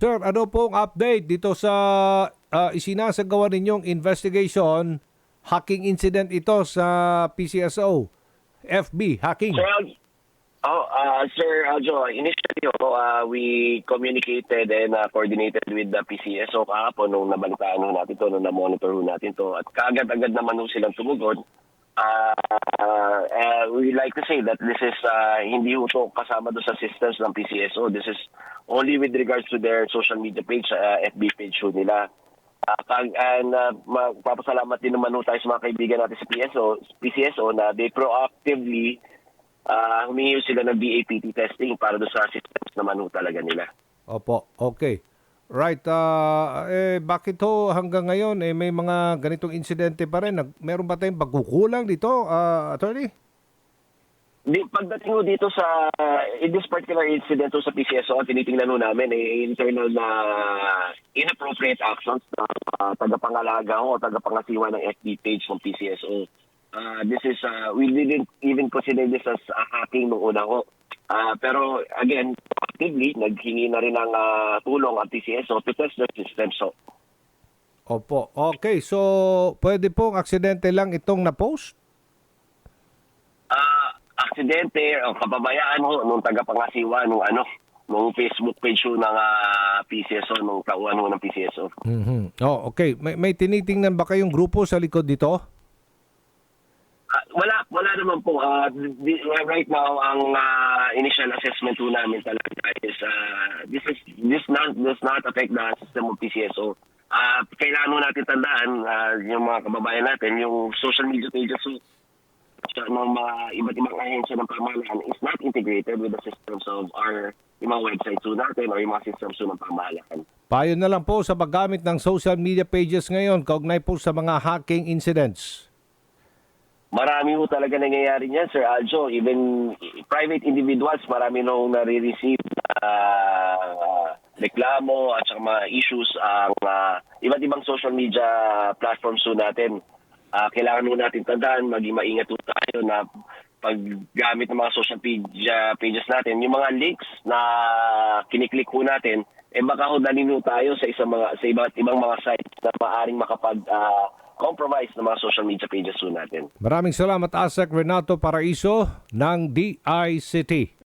Sir, ano pong update dito sa uh, isinasagawa ninyong investigation? Hacking incident ito sa PCSO. FB, hacking. Oh, uh, Sir Aljo, initially oh, uh, we communicated and uh, coordinated with the PCSO kahapon nung nabalitaan natin to, nung na-monitor natin to. At kaagad-agad naman ho silang uh, uh, we like to say that this is uh, hindi ho to kasama do sa systems ng PCSO. This is only with regards to their social media page, uh, FB page ho nila. Uh, pag- and uh, magpapasalamat din naman ho tayo sa mga kaibigan natin sa PSO, PCSO na they proactively uh, humingi sila ng BAPT testing para doon sa systems naman ho talaga nila. Opo, okay. Right, ah, eh, bakit ho hanggang ngayon eh, may mga ganitong insidente pa rin? Nag, meron ba tayong pagkukulang dito, ah, attorney? Di, pagdating ho dito sa, in this particular incident sa PCSO, ang tinitingnan ho namin ay internal na inappropriate actions na uh, tagapangalaga o tagapangasiwa ng FB page ng PCSO. Uh, this is, uh, we didn't even consider this as a hacking nung una ho. Ah, pero again, actively, naghingi na rin ng ah, tulong ang PCSO to test their system. So, Opo, okay. So, pwede pong aksidente lang itong na-post? Aksidente o kababayaan ho nung tagapangasiwa nung ano, nung Facebook page ho ng ah, PCSO, nung tauhan ho ng PCSO. Mhm. Oh, okay. May, may tinitingnan ba kayong grupo sa likod dito? Ah, wala wala naman po Ah, di- right now ang ah, initial assessment po namin talaga is ah, this is this not does not affect the system of PCSO. Ah, kailangan mo natin tandaan ah, yung mga kababayan natin yung social media pages so, sa ng mga iba't ibang ahensya ng pamahalaan is not integrated with the systems of our yung mga websites po natin or yung mga systems po ng pamahalaan. Payo na lang po sa paggamit ng social media pages ngayon kaugnay po sa mga hacking incidents. Marami ho talaga nangyayari niyan, Sir Aljo. Even private individuals, marami nung nare-receive na reklamo at saka mga issues ang ah, iba't ibang social media platforms ho natin. Ah, kailangan ho natin tandaan, maging maingat ho tayo na paggamit ng mga social media pages natin, yung mga links na kiniklik ho natin, eh baka ho dalhin ho tayo sa isang mga sa iba't ibang mga sites na maaring makapag ah, compromise ng mga social media pages ho natin. Maraming salamat, ASEC Renato Paraiso ng DICT.